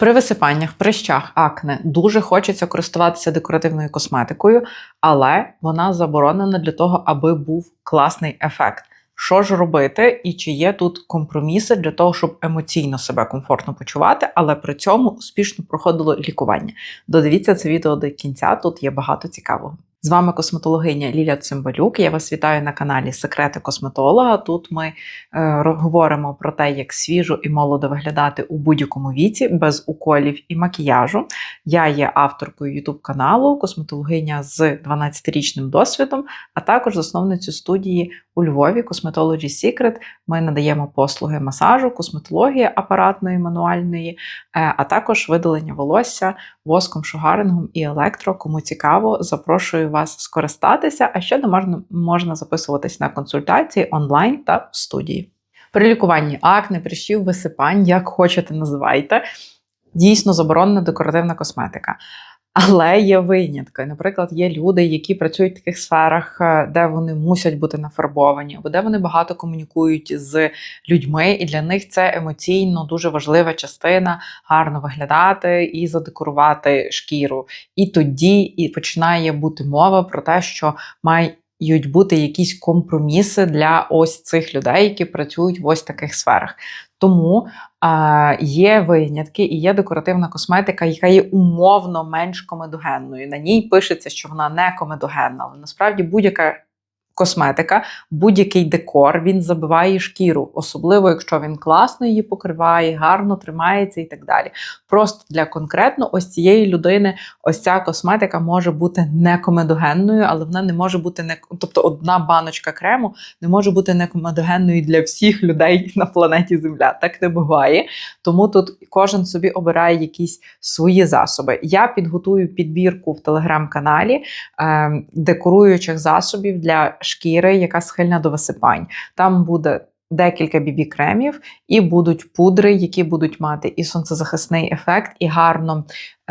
При висипаннях, прищах, акне дуже хочеться користуватися декоративною косметикою, але вона заборонена для того, аби був класний ефект. Що ж робити, і чи є тут компроміси для того, щоб емоційно себе комфортно почувати, але при цьому успішно проходило лікування? Додивіться це відео до кінця, тут є багато цікавого. З вами косметологиня Ліля Цимбалюк. Я вас вітаю на каналі Секрети косметолога. Тут ми е, говоримо про те, як свіжо і молодо виглядати у будь-якому віці, без уколів і макіяжу. Я є авторкою YouTube каналу, косметологиня з 12-річним досвідом, а також засновницю студії у Львові Cosmetology Secret. Ми надаємо послуги масажу, косметології апаратної, мануальної, е, а також видалення волосся воском, шугарингом і електро. Кому цікаво, запрошую вас скористатися. А ще можна, можна записуватись на консультації онлайн та в студії. При лікуванні акне, прищів, висипань, як хочете, називайте. Дійсно заборонена декоративна косметика. Але є винятки. Наприклад, є люди, які працюють в таких сферах, е, де вони мусять бути нафарбовані, або де вони багато комунікують з людьми, і для них це емоційно дуже важлива частина гарно виглядати і задекорувати шкіру. І тоді і починає бути мова про те, що має. Мають бути якісь компроміси для ось цих людей, які працюють в ось таких сферах. Тому а, є винятки і є декоративна косметика, яка є умовно менш комедогенною. На ній пишеться, що вона не комедогенна, але насправді будь-яка. Косметика, будь-який декор він забиває шкіру, особливо якщо він класно її покриває, гарно тримається і так далі. Просто для конкретно ось цієї людини ось ця косметика може бути не комедогенною, але вона не може бути не тобто одна баночка крему не може бути не комедогенною для всіх людей на планеті Земля. Так не буває. Тому тут кожен собі обирає якісь свої засоби. Я підготую підбірку в телеграм-каналі е, декоруючих засобів для шкіри, яка схильна до висипань. Там буде декілька бібі-кремів, і будуть пудри, які будуть мати і сонцезахисний ефект, і гарно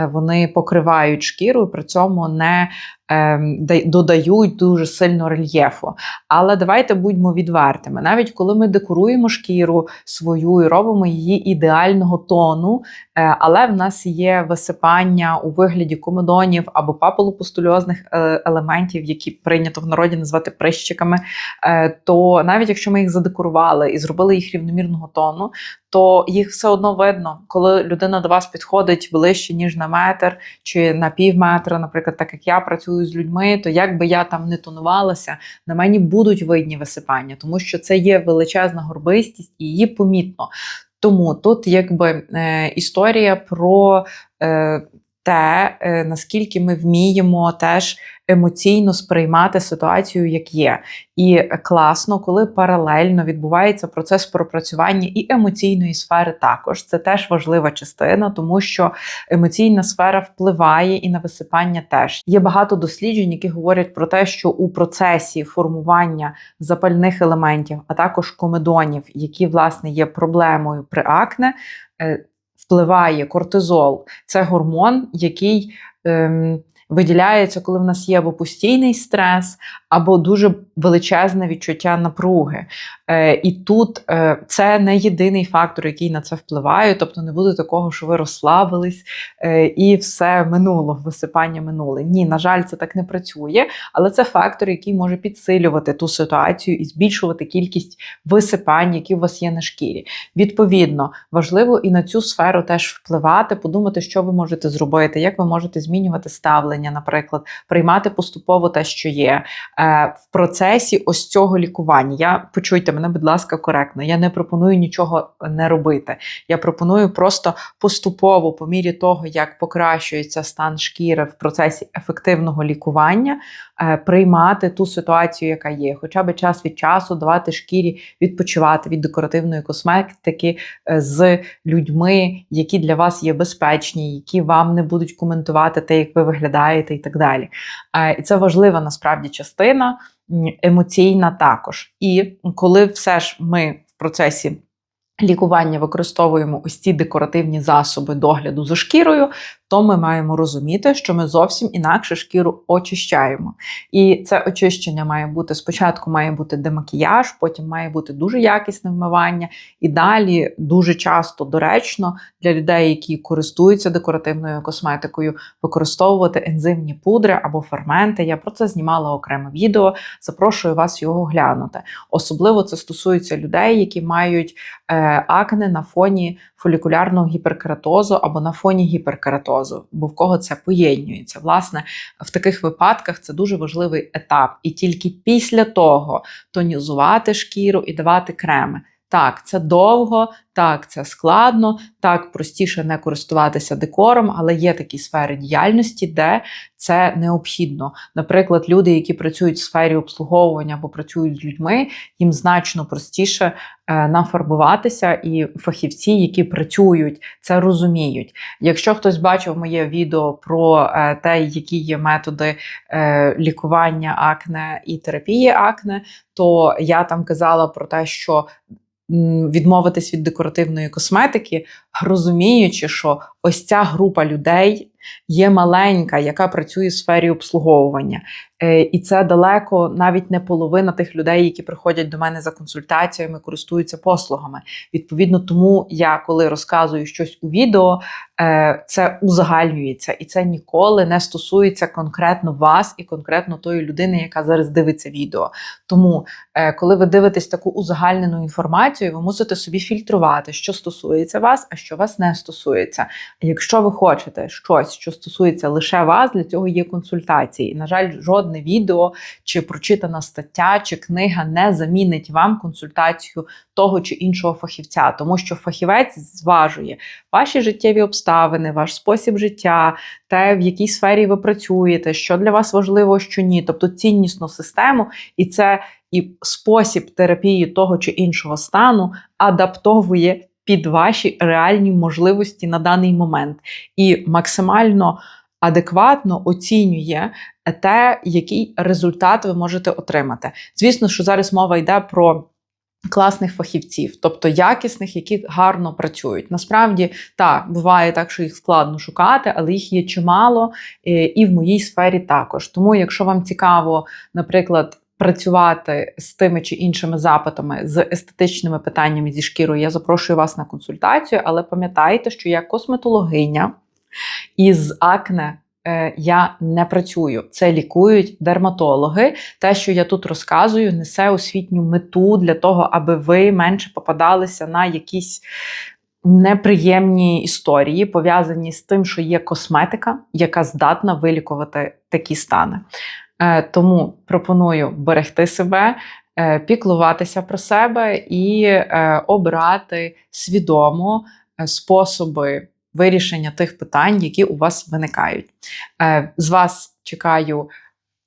вони покривають шкіру, і при цьому не ем, додають дуже сильно рельєфу. Але давайте будьмо відвертими. Навіть коли ми декоруємо шкіру свою і робимо її ідеального тону, е, але в нас є висипання у вигляді комедонів або папулопустульозних е, елементів, які прийнято в народі назвати прищиками, то навіть якщо ми їх задекорували і зробили їх рівномірного тону, то їх все одно видно, коли людина до вас підходить ближче, ніж на метр чи на пів метра, наприклад, так як я працюю з людьми, то як би я там не тонувалася, на мені будуть видні висипання, тому що це є величезна горбистість і її помітно. Тому тут якби е, історія про е, те, е, наскільки ми вміємо теж емоційно сприймати ситуацію, як є. І класно, коли паралельно відбувається процес пропрацювання і емоційної сфери також. Це теж важлива частина, тому що емоційна сфера впливає і на висипання теж. Є багато досліджень, які говорять про те, що у процесі формування запальних елементів, а також комедонів, які власне є проблемою при акне. Впливає кортизол. Це гормон, який ем, виділяється, коли в нас є або постійний стрес, або дуже величезне відчуття напруги. Е, І тут е, це не єдиний фактор, який на це впливає. Тобто не буде такого, що ви розслабились е, і все минуло, висипання минуле. Ні, на жаль, це так не працює, але це фактор, який може підсилювати ту ситуацію і збільшувати кількість висипань, які у вас є на шкірі. Відповідно, важливо і на цю сферу теж впливати, подумати, що ви можете зробити, як ви можете змінювати ставлення, наприклад, приймати поступово те, що є. Е, в процесі ось цього лікування. Я почуйте мене, будь ласка, коректно. Я не пропоную нічого не робити. Я пропоную просто поступово, по мірі того, як покращується стан шкіри в процесі ефективного лікування, приймати ту ситуацію, яка є, хоча б час від часу давати шкірі відпочивати від декоративної косметики е, з людьми, які для вас є безпечні, які вам не будуть коментувати те, як ви виглядаєте, і так далі. І це важлива насправді частина емоційна також. І коли все ж ми в процесі лікування використовуємо ось ці декоративні засоби догляду за шкірою, то ми маємо розуміти, що ми зовсім інакше шкіру очищаємо. І це очищення має бути спочатку, має бути демакіяж, потім має бути дуже якісне вмивання, і далі дуже часто доречно для людей, які користуються декоративною косметикою, використовувати ензимні пудри або ферменти. Я про це знімала окреме відео. Запрошую вас його глянути. Особливо це стосується людей, які мають е, акне на фоні фолікулярного гіперкератозу або на фоні гіперкератозу, бо в кого це поєднюється. Власне, в таких випадках це дуже важливий етап. І тільки після того тонізувати шкіру і давати креми. Так, це довго, так, це складно, так простіше не користуватися декором, але є такі сфери діяльності, де це необхідно. Наприклад, люди, які працюють в сфері обслуговування або працюють з людьми, їм значно простіше нафарбуватися, і фахівці, які працюють, це розуміють. Якщо хтось бачив моє відео про е, те, які є методи е, лікування акне і терапії акне, то я там казала про те, що відмовитись від декоративної косметики, розуміючи, що ось ця група людей є маленька, яка працює в сфері обслуговування. Е, і це далеко навіть не половина тих людей, які приходять до мене за консультаціями, користуються послугами. Відповідно, тому я, коли розказую щось у відео, е, це узагальнюється, і це ніколи не стосується конкретно вас і конкретно тої людини, яка зараз дивиться відео. Тому, е, коли ви дивитесь таку узагальнену інформацію, ви мусите собі фільтрувати, що стосується вас, а що вас не стосується. Якщо ви хочете щось, що стосується лише вас, для цього є консультації. І, на жаль, жодне відео чи прочитана стаття чи книга не замінить вам консультацію того чи іншого фахівця, тому що фахівець зважує ваші життєві обставини, ваш спосіб життя, те, в якій сфері ви працюєте, що для вас важливо, що ні, тобто ціннісну систему, і це і спосіб терапії того чи іншого стану адаптовує під ваші реальні можливості на даний момент і максимально адекватно оцінює те, який результат ви можете отримати. Звісно, що зараз мова йде про. Класних фахівців, тобто якісних, які гарно працюють. Насправді, так, буває так, що їх складно шукати, але їх є чимало, е, і в моїй сфері також. Тому, якщо вам цікаво, наприклад, працювати з тими чи іншими запитами, з естетичними питаннями зі шкірою, я запрошую вас на консультацію, але пам'ятайте, що я косметологиня із акне. Е, я не працюю, це лікують дерматологи. Те, що я тут розказую, несе освітню мету для того, аби ви менше попадалися на якісь неприємні історії, пов'язані з тим, що є косметика, яка здатна вилікувати такі стани. Е, тому пропоную берегти себе, е, піклуватися про себе і обрати обирати свідомо способи вирішення тих питань, які у вас виникають. З вас чекаю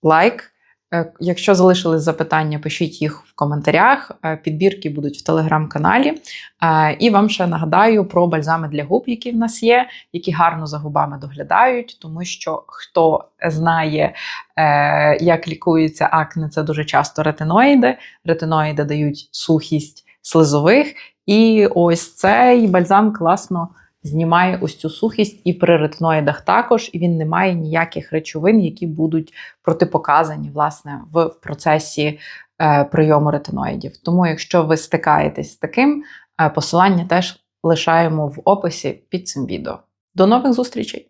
лайк. Е, якщо залишились запитання, пишіть їх в коментарях. Е, підбірки будуть в телеграм-каналі. Е, і вам ще нагадаю про бальзами для губ, які в нас є, які гарно за губами доглядають, тому що хто знає, як лікується акне, це дуже часто ретиноїди. Ретиноїди дають сухість слизових. І ось цей бальзам класно знімає ось цю сухість і при ретноїдах також, і він не має ніяких речовин, які будуть протипоказані власне в процесі е, прийому ретиноїдів. Тому, якщо ви стикаєтесь з таким, е, посилання теж лишаємо в описі під цим відео. До нових зустрічей!